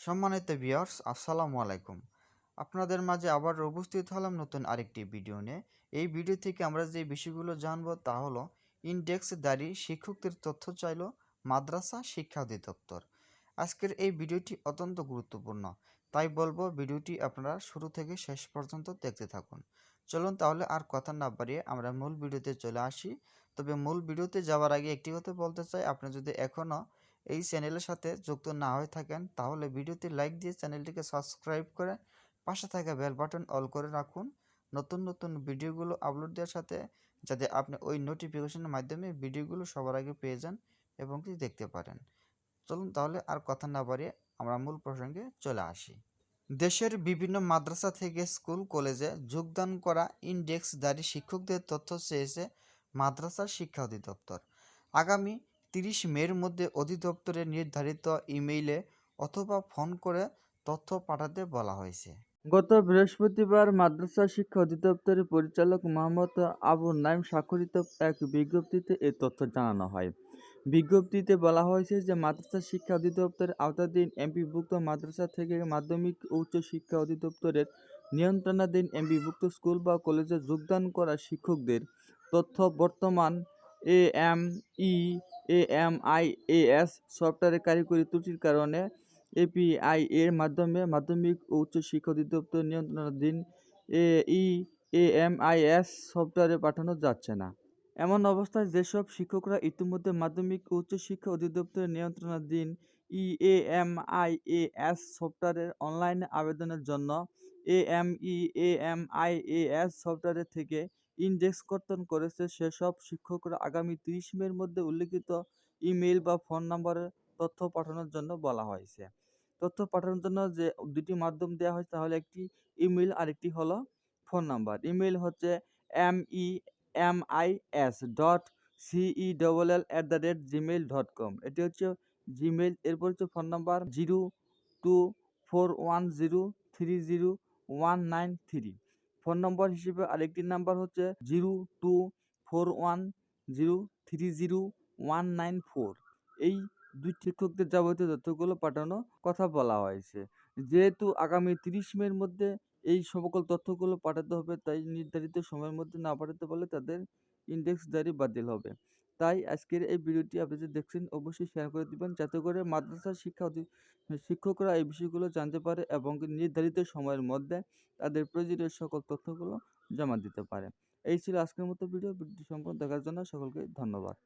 সম্মানিত ভিউয়ার্স, আসসালামু আলাইকুম। আপনাদের মাঝে আবার উপস্থিত হলাম নতুন আরেকটি ভিডিও নিয়ে। এই ভিডিও থেকে আমরা যে বিষয়গুলো জানব তা হলো, ইন্ডেক্স দাঁড়ি শিক্ষকদের তথ্য চাইল, মাদ্রাসা শিক্ষা অধিদপ্তর। আজকের এই ভিডিওটি অত্যন্ত গুরুত্বপূর্ণ, তাই বলব ভিডিওটি আপনারা শুরু থেকে শেষ পর্যন্ত দেখতে থাকুন। চলুন তাহলে আর কথা না বাড়িয়ে আমরা মূল ভিডিওতে চলে আসি। তবে মূল ভিডিওতে যাওয়ার আগে একটি কথা বলতে চাই, আপনি যদি এখনও এই চ্যানেলের সাথে যুক্ত না হয়ে থাকেন, তাহলে ভিডিওতে লাইক দিয়ে চ্যানেলটিকে সাবস্ক্রাইব করে পাশে থাকা বেল বাটন অল করে রাখুন। নতুন নতুন ভিডিওগুলো আপলোড দেওয়ার সাথে যাতে আপনি ওই নোটিফিকেশনের মাধ্যমে ভিডিওগুলো সবার আগে পেয়ে যান এবং কি দেখতে পারেন। চলুন তাহলে আর কথা না বাড়িয়ে আমরা মূল প্রসঙ্গে চলে আসি। দেশের বিভিন্ন মাদ্রাসা থেকে স্কুল, কলেজে যোগদান করা ইন্ডেক্সধারী শিক্ষকদের তথ্য চেয়েছে মাদ্রাসা শিক্ষা অধিদপ্তর। আগামী তিরিশ মের মধ্যে অধিদপ্তরের নির্ধারিত ইমেইলে অথবা ফোন করে তথ্য পাঠাতে বলা হয়েছে। গত বৃহস্পতিবার মাদ্রাসা শিক্ষা অধিদপ্তরের পরিচালক মোহাম্মদ আবু নাইম স্বাক্ষরিত এক বিজ্ঞপ্তিতে এ তথ্য জানানো হয়। বিজ্ঞপ্তিতে বলা হয়েছে যে মাদ্রাসা শিক্ষা অধিদপ্তরের আওতাধীন এমপিভুক্ত মাদ্রাসা থেকে মাধ্যমিক উচ্চ শিক্ষা অধিদপ্তরের নিয়ন্ত্রণাধীন এমপিভুক্ত স্কুল বা কলেজে যোগদান করা শিক্ষকদের তথ্য বর্তমান A M E A M I A S সফটওয়্যারের কারিগরি ত্রুটির কারণে এপিআই এর মাধ্যমে মাধ্যমিক ও উচ্চ শিক্ষা অধিদপ্তর নিয়ন্ত্রণাধীন A E A M I S সফটওয়্যারে পাঠানো যাচ্ছে না। এমন অবস্থায় যেসব শিক্ষকরা ইতিমধ্যে মাধ্যমিক ও উচ্চ শিক্ষা অধিদপ্তরের নিয়ন্ত্রণাধীন E A M I A S সফটওয়্যারের অনলাইনে আবেদনের জন্য A M E, A M I, A S সফটওয়্যারের থেকে ইনডেক্স কর্তন করেছে। সেসব শিক্ষকরা আগামী তিরিশ মের মধ্যে উল্লিখিত ইমেল বা ফোন নম্বরে তথ্য পাঠানোর জন্য বলা হয়েছে। তথ্য পাঠানোর জন্য যে দুটি মাধ্যম দেওয়া হয়েছে, তাহলে একটি ইমেল আর একটি হলো ফোন নাম্বার। ইমেল হচ্ছে M E M I S dot C E double L at the rate Gmail dot com. এটি হচ্ছে জিমেইল, এরপর হচ্ছে phone number zero two four one zero three zero one nine three. Phone number হিসেবে আরেকটি number হচ্ছে zero two four one zero three zero one nine four. এই দুই শিক্ষকদের যাবতীয় তথ্যগুলো পাঠানো কথা বলা হয়েছে। যেহেতু আগামী তিরিশ মের মধ্যে এই সকল তথ্যগুলো পাঠাতে হবে, তাই নির্ধারিত সময়ের মধ্যে না পাঠাতে পারলে তাদের ইন্ডেক্স জারি বাতিল হবে। তাই আজকের এই ভিডিওটি আপনি যে দেখছেন, অবশ্যই শেয়ার করে দিবেন। যাতে করে মাদ্রাসার শিক্ষা শিক্ষকরা এই বিষয়গুলো জানতে পারে এবং নির্ধারিত সময়ের মধ্যে তাদের প্রয়োজনীয় সকল তথ্যগুলো জমা দিতে পারে। এই ছিল আজকের মতো ভিডিও। ভিডিওটি সম্পূর্ণ দেখার জন্য সকলকে ধন্যবাদ।